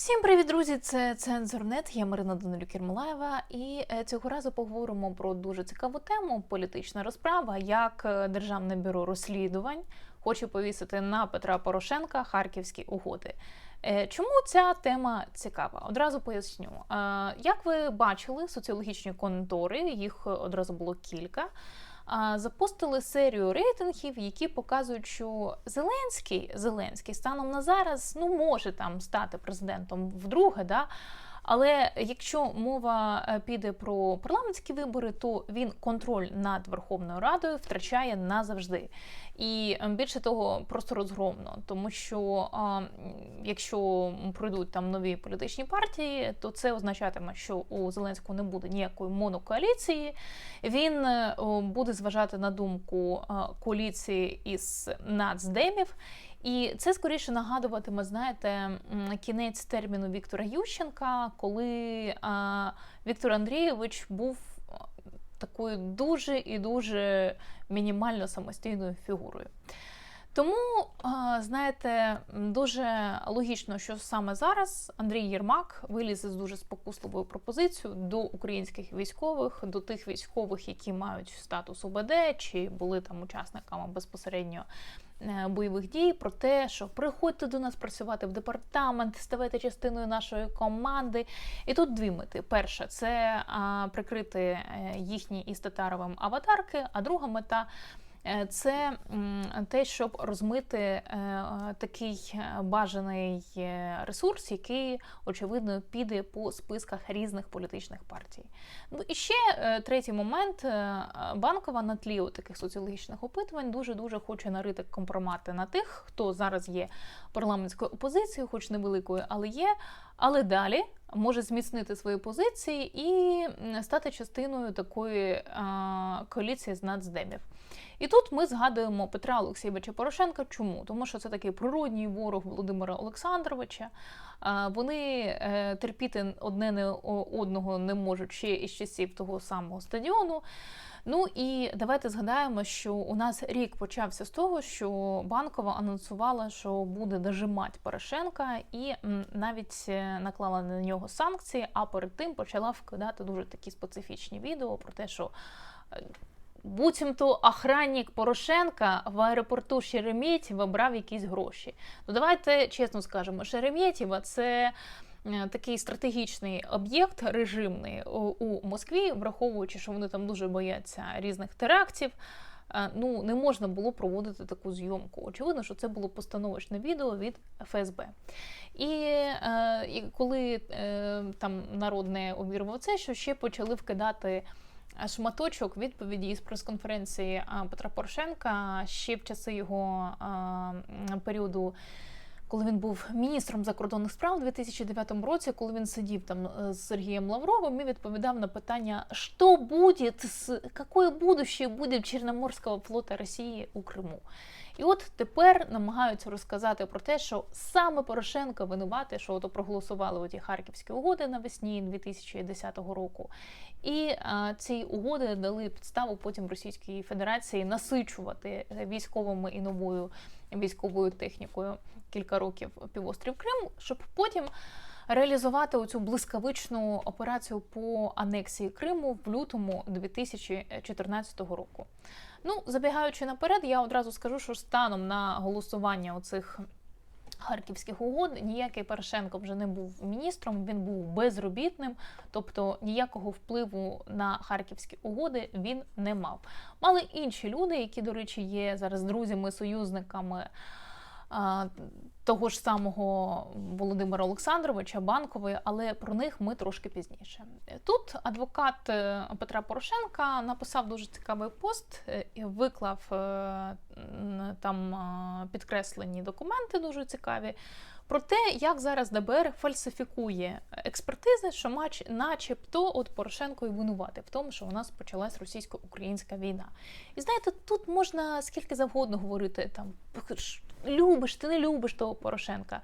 Всім привіт, друзі! Це Цензорнет. Я Марина Данилюк Єрмолаєва. І е, цього разу поговоримо про дуже цікаву тему політична розправа, як е, Державне бюро розслідувань хоче повісити на Петра Порошенка харківські угоди. Е, Чому ця тема цікава? Одразу поясню. Як ви бачили, соціологічні контори, їх одразу було кілька. Запустили серію рейтингів, які показують, що Зеленський Зеленський станом на зараз ну може там стати президентом вдруге, да. Але якщо мова е, піде про парламентські вибори, то він контроль над Верховною Радою втрачає назавжди. І е, більше того, просто розгромно, тому що а, якщо пройдуть там нові політичні партії, то це означатиме, що у Зеленського не буде ніякої монокоаліції. Він е, буде зважати на думку коаліції із нацдемів. І це скоріше нагадуватиме, знаєте, кінець терміну Віктора Ющенка, коли а, Віктор Андрійович був такою дуже і дуже мінімально самостійною фігурою. Тому, знаєте, дуже логічно, що саме зараз Андрій Єрмак виліз з дуже спокусливою пропозицією до українських військових, до тих військових, які мають статус ОБД чи були там учасниками безпосередньо е, бойових дій, про те, що приходьте до нас працювати в департамент, ставайте частиною нашої команди. І тут дві мети: перша це прикрити е, їхні із Татаровим аватарки, а друга мета. Е, Це те, щоб розмити е, такий е, бажаний ресурс, який очевидно піде по списках різних політичних партій. Ну і ще третій момент: банкова на тлі таких соціологічних опитувань дуже дуже хоче нарити компромати на тих, хто зараз є парламентською опозицією, хоч невеликою, але є. Але далі може зміцнити свої позиції і стати частиною такої коаліції з нацдемів. І тут ми згадуємо Петра Олексійовича Порошенка. Чому? Тому що це такий природній ворог Володимира Олександровича. Е, Вони е, терпіти одне не одного не можуть ще із часів того самого стадіону. Ну і давайте згадаємо, що у нас рік почався з того, що банкова анонсувала, що буде дожимати Порошенка, і навіть е, наклала на нього санкції. А перед тим почала вкидати дуже такі специфічні відео про те, що. Буцімто охранник Порошенка в аеропорту Шереметьєва брав якісь гроші. Ну давайте чесно скажемо, Шереметьєва – це е, такий стратегічний об'єкт режимний у, Москві, враховуючи, що вони там дуже бояться різних терактів. е, Ну, не можна було проводити таку зйомку. Очевидно, що це було постановочне відео від ФСБ. І, е, і коли там народ не обірвав це, що ще почали вкидати шматочок відповіді із прес-конференції Петра Порошенка ще в часи його періоду. Коли він був міністром закордонних справ у 2009 році, коли він сидів там е, з Сергієм Лавровим і відповідав на питання, що буде, з яке будущее буде Чорноморського флота Росії у Криму. І от тепер намагаються розказати про те, що саме Порошенко винувати, що ото проголосували оті харківські угоди навесні 2010 року. І а, ці угоди дали підставу потім Російській Федерації насичувати військовими і новою військовою технікою кілька років півострів Крим, щоб потім реалізувати оцю блискавичну операцію по анексії Криму в лютому 2014 року. Ну, забігаючи наперед, я одразу скажу, що станом на голосування оцих харківських угод ніякий Порошенко вже не був міністром, він був безробітним, тобто ніякого впливу на харківські угоди він не мав. Мали інші люди, які, до речі, є зараз друзями, союзниками. Того ж самого Володимира Олександровича Банкової, але про них ми трошки пізніше. Тут адвокат е, Петра Порошенка написав дуже цікавий пост, е, виклав е, там підкреслені документи дуже цікаві. Про те, як зараз ДБР фальсифікує експертизи, що мач, начебто от Порошенко і винувати в тому, що у нас почалась російсько-українська війна. І знаєте, тут можна скільки завгодно говорити там любиш, ти не любиш того Порошенка.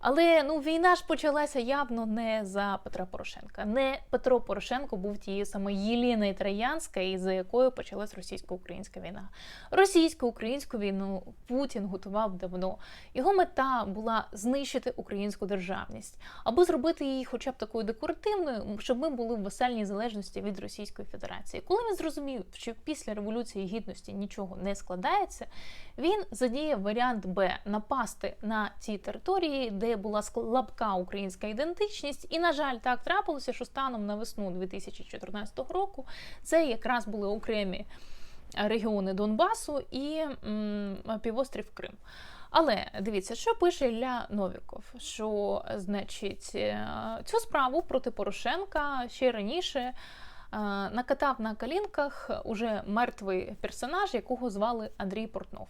Але ну війна ж почалася явно не за Петра Порошенка. Не Петро Порошенко був тією самою Єліною Троянська, із за якою почалась російсько-українська війна. Російсько-українську війну Путін готував давно. Його мета була знищити українську державність або зробити її, хоча б такою декоративною, щоб ми були в васальній залежності від Російської Федерації. Коли він зрозумів, що після революції гідності нічого не складається, він задіяв варіант Б напасти на ті території, де була слабка українська ідентичність. І, на жаль, так трапилося, що станом на весну 2014 року це якраз були окремі регіони Донбасу і м, півострів Крим. Але дивіться, що пише Ілля Новіков, що значить е, цю справу проти Порошенка ще раніше е, накатав на калінках уже мертвий персонаж, якого звали Андрій Портнов.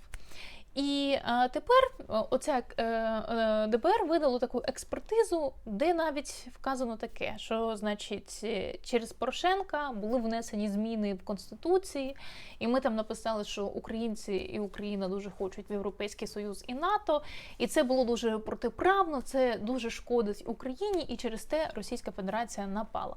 І а, тепер оця е, е, ДБР видало таку експертизу, де навіть вказано таке, що значить через Порошенка були внесені зміни в конституції, і ми там написали, що українці і Україна дуже хочуть в Європейський Союз і НАТО, і це було дуже протиправно, це дуже шкодить Україні, і через те Російська Федерація напала.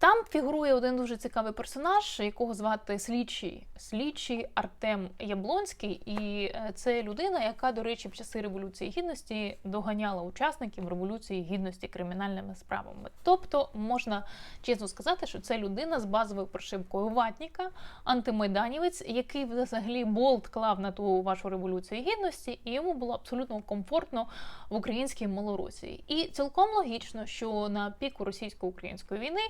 Там фігурує один дуже цікавий персонаж, якого звати слідчий слідчий Артем Яблонський, і е, це людина, яка, до речі, в часи революції гідності доганяла учасників революції гідності кримінальними справами. Тобто можна чесно сказати, що це людина з базовою прошивкою ватніка, антимайданівець, який взагалі болт клав на ту вашу революцію гідності, і йому було абсолютно комфортно в українській Малорусі. І цілком логічно, що на піку російсько-української війни.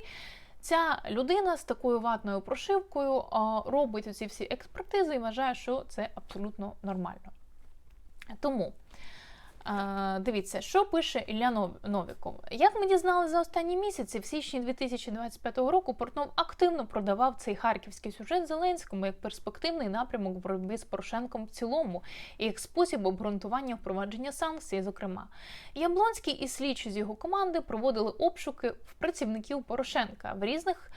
Ця людина з такою ватною прошивкою робить оці всі експертизи і вважає, що це абсолютно нормально. Тому. Дивіться, що пише Ілля Новіков. Як ми дізналися за останні місяці, в січні 2025 року Портнов активно продавав цей харківський сюжет Зеленському як перспективний напрямок боротьби з Порошенком в цілому і як спосіб обґрунтування впровадження санкцій. Зокрема, Яблонський і слідчі з його команди проводили обшуки в працівників Порошенка в різних.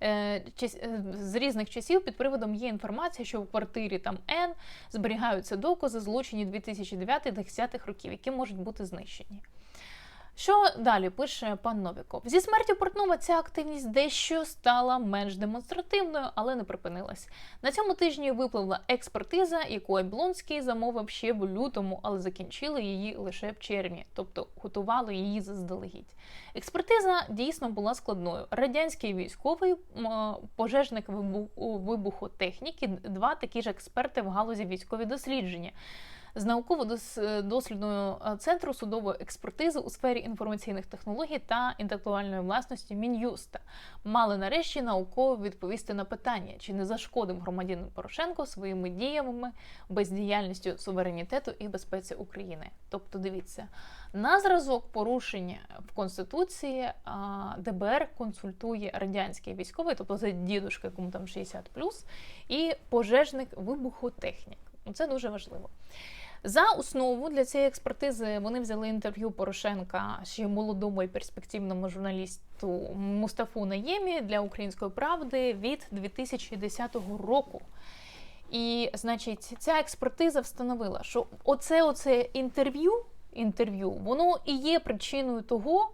Е, е, з різних часів під приводом є інформація, що в квартирі там Н зберігаються докази злочинів 2009-2010 років, які можуть бути знищені. Що далі пише пан Новіков? Зі смертю Портнова ця активність дещо стала менш демонстративною, але не припинилась. На цьому тижні випливла експертиза, яку Айблонський замовив ще в лютому, але закінчили її лише в червні, тобто готували її заздалегідь. Експертиза дійсно була складною. Радянський військовий пожежник вибухотехніки, два такі ж експерти в галузі військові дослідження з науково-дослідного е, центру судової експертизи у сфері інформаційних технологій та інтелектуальної власності Мін'юста мали нарешті науково відповісти на питання, чи не зашкодив громадянин Порошенко своїми діями, бездіяльністю суверенітету і безпеці України. Тобто, дивіться. На зразок порушення в Конституції ДБР консультує радянський військовий, тобто за дідушка, якому там 60+, і пожежник вибухотехнік. Це дуже важливо. За основу для цієї експертизи вони взяли інтерв'ю Порошенка ще молодому і перспективному журналісту Мустафу Наємі для української правди від 2010 року. І, значить, ця експертиза встановила, що оце оце інтерв'ю, інтерв'ю, воно і є причиною того,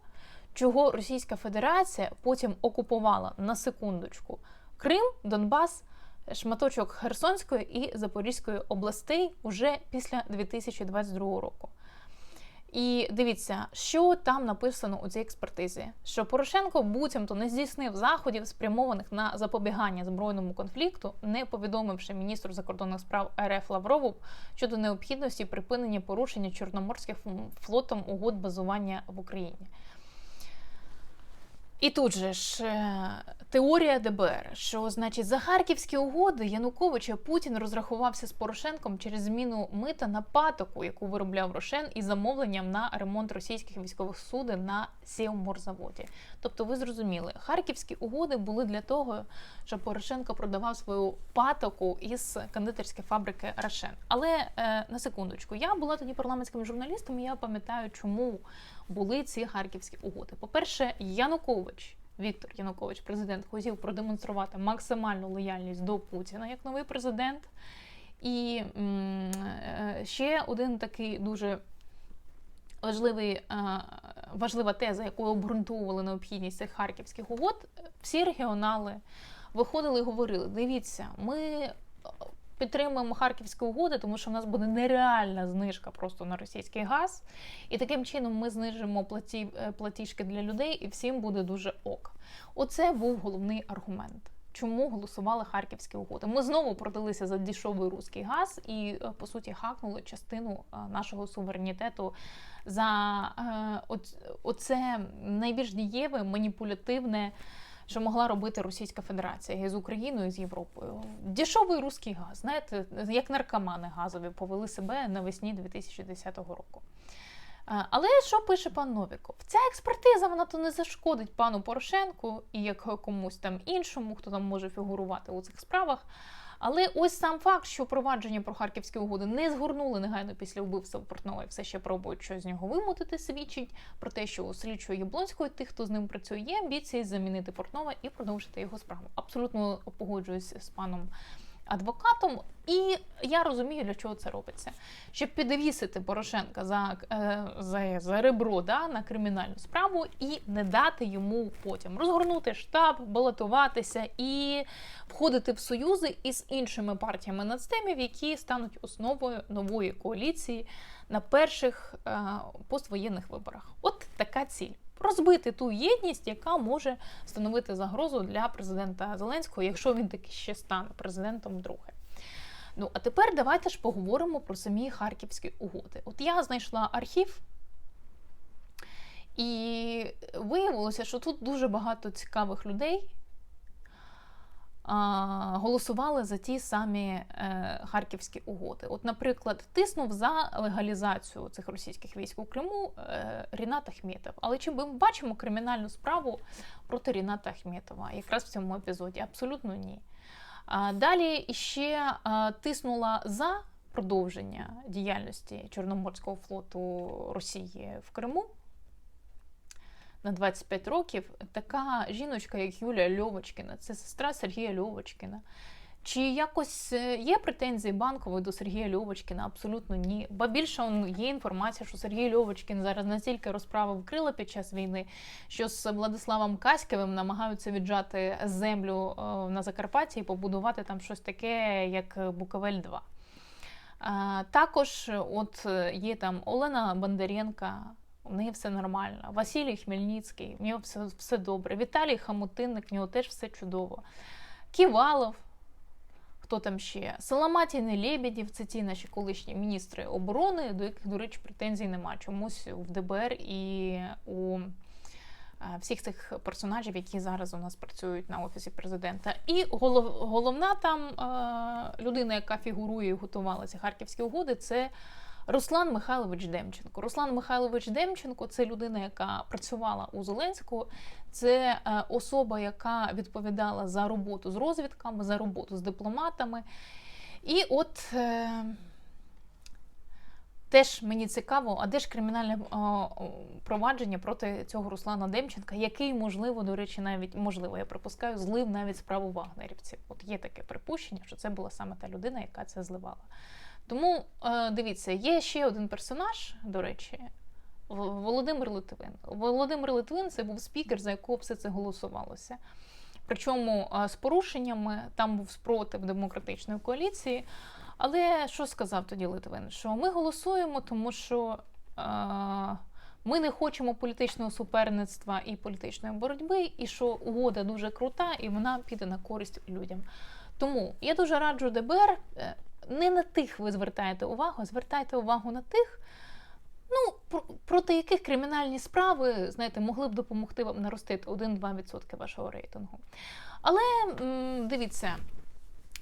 чого Російська Федерація потім окупувала на секундочку Крим, Донбас шматочок Херсонської і Запорізької областей уже після 2022 року. І дивіться, що там написано у цій експертизі: що Порошенко буцімто не здійснив заходів, спрямованих на запобігання збройному конфлікту, не повідомивши міністру закордонних справ РФ Лаврову щодо необхідності припинення порушення Чорноморським флотом угод базування в Україні. І тут же ж е, теорія ДБР, що значить за харківські угоди Януковича Путін розрахувався з Порошенком через зміну мита на патоку, яку виробляв Рошен, і замовленням на ремонт російських військових суден на Сєвморзаводі. Тобто, ви зрозуміли, харківські угоди були для того, щоб Порошенко продавав свою патоку із кондитерської фабрики Рошен. Але е, на секундочку, я була тоді парламентським журналістом, і я пам'ятаю, чому були ці харківські угоди. По перше, Янукович. Віктор Янукович, президент, хотів продемонструвати максимальну лояльність до Путіна як новий президент. І е, ще один такий дуже важливий, е, важлива теза, якою обґрунтовували необхідність цих харківських угод, всі регіонали виходили і говорили: дивіться, ми підтримуємо харківські угоди, тому що в нас буде нереальна знижка просто на російський газ, і таким чином ми знижимо платі, е, платіжки для людей, і всім буде дуже ок. Оце був головний аргумент. Чому голосували харківські угоди? Ми знову продалися за дешевий руський газ і е, по суті хакнули частину е, нашого суверенітету за оце найбільш дієве маніпулятивне. Що могла робити Російська Федерація з Україною з Європою? Дешевий руський газ, знаєте, як наркомани газові повели себе навесні 2010 року. Але що пише пан Новіков? Ця експертиза вона то не зашкодить пану Порошенку і як комусь там іншому, хто там може фігурувати у цих справах. Але ось сам факт, що провадження про харківські угоди не згорнули негайно після вбивства Портнова і все ще пробують щось з нього вимутити, свідчить про те, що у слідчого Яблонського тих, хто з ним працює, є амбіції замінити Портнова і продовжити його справу. Абсолютно погоджуюсь з паном адвокатом, і я розумію, для чого це робиться. Щоб підвісити Порошенка за, е, за, за ребро да, на кримінальну справу і не дати йому потім розгорнути штаб, балотуватися і входити в союзи із іншими партіями нацтемів, які стануть основою нової коаліції на перших е, поствоєнних виборах. От така ціль. Розбити ту єдність, яка може становити загрозу для президента Зеленського, якщо він таки ще стане президентом друге. Ну а тепер давайте ж поговоримо про самі харківські угоди. От я знайшла архів, і виявилося, що тут дуже багато цікавих людей голосували за ті самі е, харківські угоди. От, наприклад, тиснув за легалізацію цих російських військ у Криму е, Рінат Ахметов. Але чи ми бачимо кримінальну справу проти Ріната Ахметова якраз в цьому епізоді? Абсолютно ні. Далі ще тиснула за продовження діяльності Чорноморського флоту Росії в Криму на 25 років така жіночка, як Юлія Льовочкіна, це сестра Сергія Льовочкіна. Чи якось е, є претензії банкової до Сергія Льовочкіна? Абсолютно ні. Ба більше є інформація, що Сергій Льовочкін зараз настільки розправив крила під час війни, що з Владиславом Каськівим намагаються віджати землю е, на Закарпатті і побудувати там щось таке, як Буковель 2. Також от е, є там Олена Бондаренка, у неї все нормально. Василій Хмельницький, в нього все, все добре. Віталій Хамутинник, в нього теж все чудово. Ківалов, хто там ще? Соломатін і Лебедєв, це ті наші колишні міністри оборони, до яких, до речі, претензій нема. Чомусь в ДБР і у е, всіх цих персонажів, які зараз у нас працюють на офісі президента. І голов, головна там е, людина, яка фігурує і готувала ці харківські угоди, це Руслан Михайлович Демченко. Руслан Михайлович Демченко це людина, яка працювала у Зеленського. Це е, особа, яка відповідала за роботу з розвідками, за роботу з дипломатами. І от е, теж мені цікаво, а де ж кримінальне е, провадження проти цього Руслана Демченка, який, можливо, до речі, навіть можливо, я припускаю, злив навіть справу вагнерівців. От є таке припущення, що це була саме та людина, яка це зливала. Тому е, дивіться, є ще один персонаж, до речі, Володимир Литвин. Володимир Литвин це був спікер, за якого все це голосувалося. Причому е, з порушеннями там був спротив демократичної коаліції. Але що сказав тоді Литвин? Що ми голосуємо, тому що е, ми не хочемо політичного суперництва і політичної боротьби, і що угода дуже крута, і вона піде на користь людям. Тому я дуже раджу ДБР. Не на тих ви звертаєте увагу, звертайте увагу на тих, ну, про- проти яких кримінальні справи, знаєте, могли б допомогти вам наростити 1-2% вашого рейтингу. Але дивіться,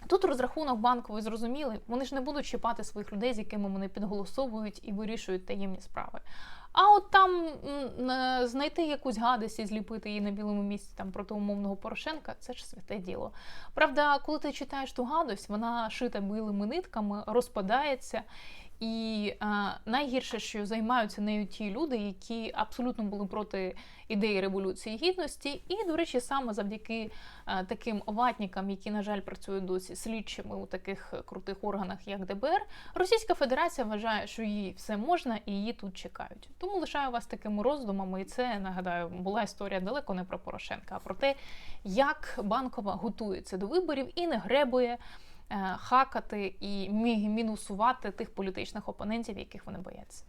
тут розрахунок банковий зрозумілий, вони ж не будуть чіпати своїх людей, з якими вони підголосовують і вирішують таємні справи. А от там е, знайти якусь гадость і зліпити її на білому місці там проти умовного Порошенка це ж святе діло. Правда, коли ти читаєш ту гадость, вона шита білими нитками, розпадається. І е, найгірше, що займаються нею ті люди, які абсолютно були проти ідеї революції гідності, і, до речі, саме завдяки е, таким ватникам, які, на жаль, працюють досі слідчими у таких крутих органах, як ДБР, Російська Федерація вважає, що їй все можна і її тут чекають. Тому лишаю вас такими роздумами, і це нагадаю, була історія далеко не про Порошенка, а про те, як банкова готується до виборів і не гребує хакати і мі- мінусувати тих політичних опонентів, яких вони бояться.